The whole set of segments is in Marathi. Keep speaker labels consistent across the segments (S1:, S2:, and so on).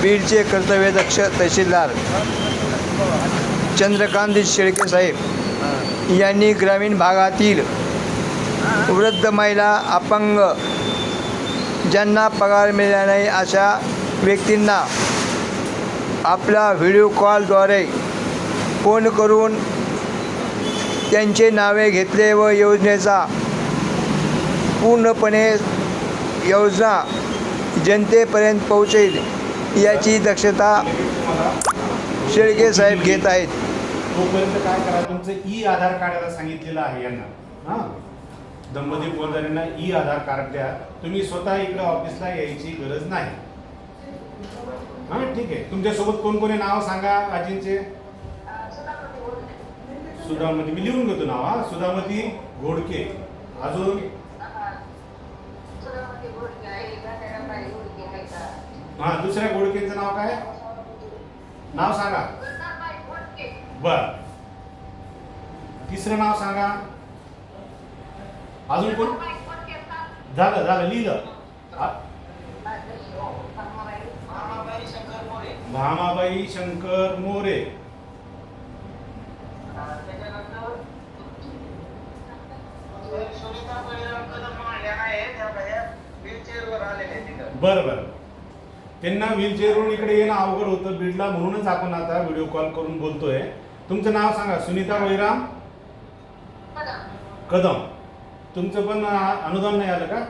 S1: बीडचे कर्तव्यदक्ष तहसीलदार चंद्रकांत शेळके साहेब यांनी ग्रामीण भागातील वृद्ध महिला अपंग ज्यांना पगार मिळाला नाही अशा व्यक्तींना आपला व्हिडिओ कॉलद्वारे फोन करून त्यांचे नावे घेतले व योजनेचा पूर्णपणे योजना जनतेपर्यंत पोहोचेल याची दक्षता शेळके साहेब घेत आहेत.
S2: तोपर्यंत काय करा तुमचं ई आधार कार्डाला सांगितलेलं आहे यांना. हां? दंपती बोलदारांना ई आधार कार्ड द्या. तुम्ही स्वतः इकडे ऑफिसला यायची गरज नाही. हां ठीक आहे. तुमच्यासोबत कोण कोणी नाव सांगा आजींचे? सुधामती मी लिहून घेतो नाव हा. सुधामती घोडके. अजून? हा दुसऱ्या घोडकेचं नाव काय? नाव सांगा. बर. तिसरं नाव सांगा. अजून कोण? झालं झालं लिहिलं. भामाबाई शंकर मोरे. बरं बरं. त्यांना व्हीलचेअरवरून इकडे येणं अवघड होतं बीडला म्हणूनच आपण आता व्हिडिओ कॉल करून बोलतोय. तुमचं नाव सांगा. सुनीता वैराम? कदम. तुमचं पण अनुदान नाही आलं का?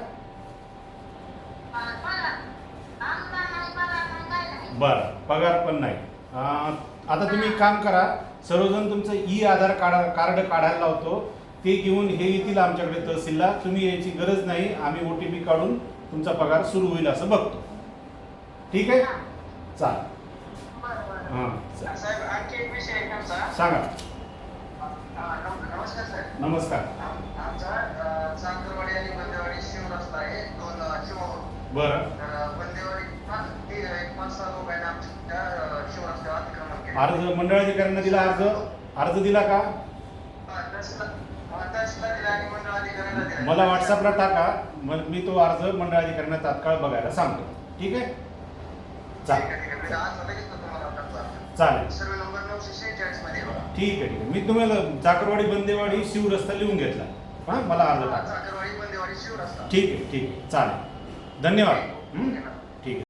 S2: बरं पगार पण नाही. आता तुम्ही एक काम करा. सर्वजण तुमचं ई आधार कार्ड कार्ड काढायला लावतो. ते घेऊन हे येतील आमच्याकडे तहसीलला. तुम्ही यायची गरज नाही. आम्ही ओ टी पी काढून तुमचा पगार सुरू होईल असं बघतो. ठीक आहे? चाल हां.
S3: साहेब आणखी एक विषय आहे
S2: सांगा.
S3: हा, नम- नमस्कार साहेब.
S2: नमस्कार.
S3: आमचा चांदरवाडी आणि बंदेवाडी शिव रस्ता आहे. दोन शिव
S2: बरं.
S3: बंदेवाडी एक पाच सहा लोकांनी आमच्या अ, शिव रस्त्यावर अतिक्रमण केले.
S2: अर्ज दिला अर्ज? अर्ज दिला का?
S3: हा,
S2: मला व्हॉट्सअपला टाका. मग मी तो अर्ज मंडळाधिकाऱ्यांना तात्काळ बघायला सांगतो. ठीक आहे? चालेल. चालेल. ठीक आहे ठीक आहे. मी तुम्हाला चाकरवाडी बंदेवाडी शिव रस्ता लिहून घेतला. हां मला अर्ज टाका. ठीक आहे ठीक आहे. चालेल. धन्यवाद.